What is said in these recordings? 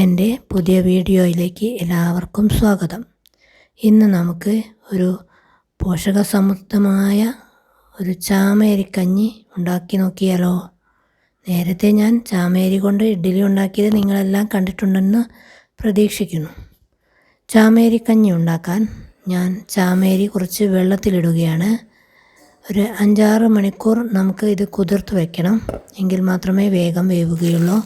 എന്റെ പുതിയ വീഡിയോയിലേക്ക് എല്ലാവർക്കും സ്വാഗതം. ഇന്ന് നമുക്ക് ഒരു പോഷകസമൃദ്ധമായ ഒരു ചാമേരിക്കഞ്ഞി ഉണ്ടാക്കി നോക്കിയാലോ? നേരത്തെ ഞാൻ ചാമേരി കൊണ്ട് ഇഡ്ഡലി ഉണ്ടാക്കിയത് നിങ്ങളെല്ലാം കണ്ടിട്ടുണ്ടെന്ന് പ്രതീക്ഷിക്കുന്നു. ചാമേരിക്കഞ്ഞി ഉണ്ടാക്കാൻ ഞാൻ ചാമേരി കുറച്ച് വെള്ളത്തിലിടുകയാണ്. ഒരു അഞ്ചാറ് മണിക്കൂർ നമുക്ക് ഇത് കുതിർത്ത് വയ്ക്കണം എങ്കിൽ മാത്രമേ വേഗം വേവുകയുള്ളൂ.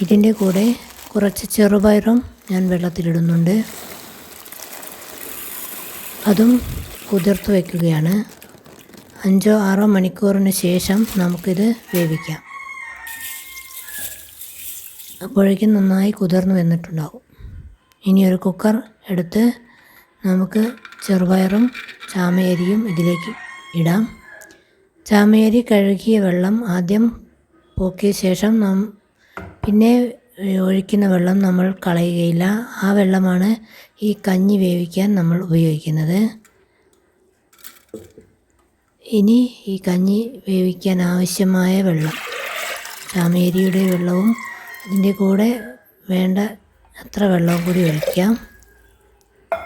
ഇതിന്റെ കൂടെ കുറച്ച് ചെറുപയറും ഞാൻ വെള്ളത്തിലിടുന്നുണ്ട്. അതും കുതിർത്ത് വയ്ക്കുകയാണ്. അഞ്ചോ ആറോ മണിക്കൂറിന് ശേഷം നമുക്കിത് വേവിക്കാം. അപ്പോഴേക്കും നന്നായി കുതിർന്ന് വന്നിട്ടുണ്ടാവും. ഇനി ഒരു കുക്കർ എടുത്ത് നമുക്ക് ചെറുപയറും ചാമയരിയും ഇതിലേക്ക് ഇടാം. ചാമയരി കഴുകിയ വെള്ളം ആദ്യം പോക്കിയ ശേഷം നാം പിന്നെ ഒഴിക്കുന്ന വെള്ളം നമ്മൾ കളയുകയില്ല. ആ വെള്ളമാണ് ഈ കഞ്ഞി വേവിക്കാൻ നമ്മൾ ഉപയോഗിക്കുന്നത്. ഇനി ഈ കഞ്ഞി വേവിക്കാൻ ആവശ്യമായ വെള്ളം ചാമേരിയുടെ വെള്ളവും അതിന്റെ കൂടെ വേണ്ട അത്ര വെള്ളവും കൂടി ഒഴിക്കാം.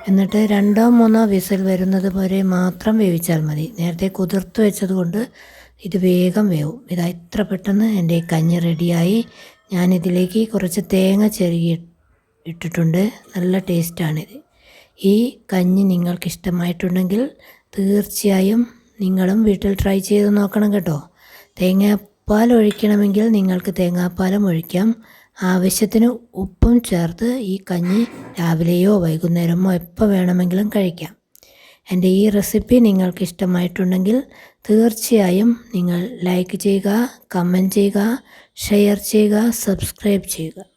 എന്നിട്ട് രണ്ടോ മൂന്നോ വിസിൽ വരുന്നത് വരെ മാത്രം വേവിച്ചാൽ മതി. നേരത്തെ കുതിർത്ത് വെച്ചത് കൊണ്ട് ഇത് വേഗം വേവും. ഇതാ ഇത്ര പെട്ടെന്ന് എന്റെ കഞ്ഞി റെഡിയായി. ഞാനിതിലേക്ക് കുറച്ച് തേങ്ങ ചെറുകി ഇട്ടിട്ടുണ്ട്. നല്ല ടേസ്റ്റാണിത്. ഈ കഞ്ഞി നിങ്ങൾക്ക് ഇഷ്ടമായിട്ടുണ്ടെങ്കിൽ തീർച്ചയായും നിങ്ങളും വീട്ടിൽ ട്രൈ ചെയ്ത് നോക്കണം കേട്ടോ. തേങ്ങാപ്പാൽ ഒഴിക്കണമെങ്കിൽ നിങ്ങൾക്ക് തേങ്ങാപ്പാലും ഒഴിക്കാം. ആവശ്യത്തിന് ഉപ്പും ചേർത്ത് ഈ കഞ്ഞി രാവിലെയോ വൈകുന്നേരമോ എപ്പോൾ വേണമെങ്കിലും കഴിക്കാം. എന്റെ ഈ റെസിപ്പി നിങ്ങൾക്ക് ഇഷ്ടമായിട്ടുണ്ടെങ്കിൽ തീർച്ചയായും നിങ്ങൾ ലൈക്ക് ചെയ്യുക കമന്റ് ചെയ്യുക ഷെയർ ചെയ്യുക സബ്സ്ക്രൈബ് ചെയ്യുക.